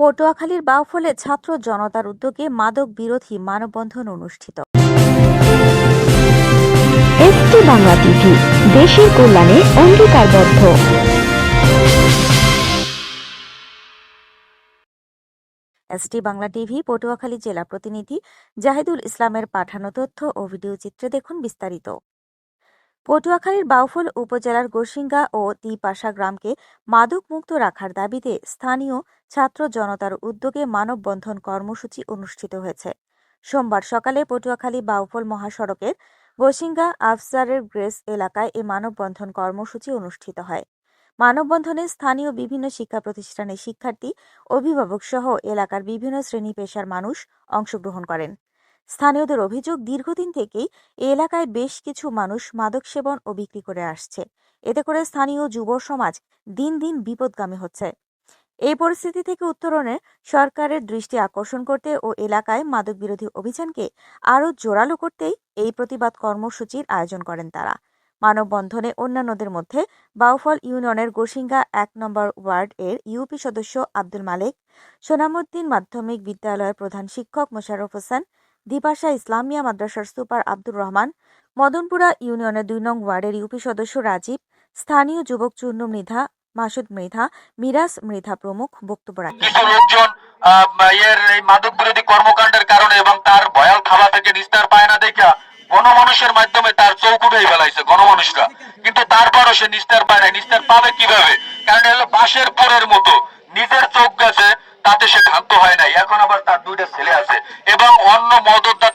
পটুয়াখালীর বাউফলে ছাত্র জনতার উদ্যোগে মাদক বিরোধী মানববন্ধন অনুষ্ঠিত। এসটি বাংলা টিভি দেশের কল্যাণে অঙ্গীকারবদ্ধ। এসটি বাংলা টিভি পটুয়াখালী জেলা প্রতিনিধি জাহিদুল ইসলামের পাঠানো তথ্য ও ভিডিও চিত্রে দেখুন বিস্তারিত। পটুয়াখালীর বাউফল উপজেলার গোসিঙ্গা ও তিপাশা গ্রামকে মাদক মুক্ত রাখার দাবিতে স্থানীয় ছাত্র জনতার উদ্যোগে মানববন্ধন কর্মসূচি অনুষ্ঠিত হয়েছে। সোমবার সকালে পটুয়াখালী বাউফল মহাসড়কের গোসিঙ্গা আফসারের গ্রেস এলাকায় এ মানববন্ধন কর্মসূচি অনুষ্ঠিত হয়। মানববন্ধনে স্থানীয় বিভিন্ন শিক্ষা প্রতিষ্ঠানের শিক্ষার্থী অভিভাবক সহ এলাকার বিভিন্ন শ্রেণি পেশার মানুষ অংশগ্রহণ করেন। স্থানীয়দের অভিযোগ দীর্ঘদিন থেকেই এলাকায় বেশ কিছু মানুষ মাদক সেবন ও বিক্রি করে আসছে। এতে করে স্থানীয় যুব সমাজ দিন দিন বিপদগামী হচ্ছে। এই পরিস্থিতি থেকে উত্তরণে সরকারের দৃষ্টি আকর্ষণ করতে ও এলাকায় মাদক বিরোধী অভিযানকে আরও জোরালো করতেই এই প্রতিবাদ কর্মসূচির আয়োজন করেন তারা। মানববন্ধনে অন্যান্যদের মধ্যে বাউফল ইউনিয়নের গোসিঙ্গা এক নম্বর ওয়ার্ড এর ইউপি সদস্য আব্দুল মালেক, সোনামুদ্দিন মাধ্যমিক বিদ্যালয়ের প্রধান শিক্ষক মোশাররফ হোসেন দ্বিপাশা ইসলামিয়া মাদ্রাসার সুপার আব্দুর রহমান, মদনপুরা ইউনিয়নের দুই নং ওয়ার্ডের ইউপি সদস্য রাজীব, স্থানীয় যুবক চূর্ণ মৃধা, মাসুদ মৃধা, মিরাজ মৃধা প্রমুখ বক্তব্য রাখেন। মাদক বিরোধী কর্মকাণ্ডের কারণে এবং তার ভয়াল থেকে নিস্তার পায় না দেখা গণমানুষের মাধ্যমে তার চৌক উঠেই ফেলাইছে গণমানুষরা। কিন্তু তারপরও সে নিস্তার পায় না নিস্তার পাবে কীভাবে? কারণ হলো বাঁশের পোরের মতো। নিজের চোখ গেছে, তাতে সে ক্ষান্ত হয় নাই। এখন আবার তার দুইটা ছেলে আছে। এবং মদতদাতারা যে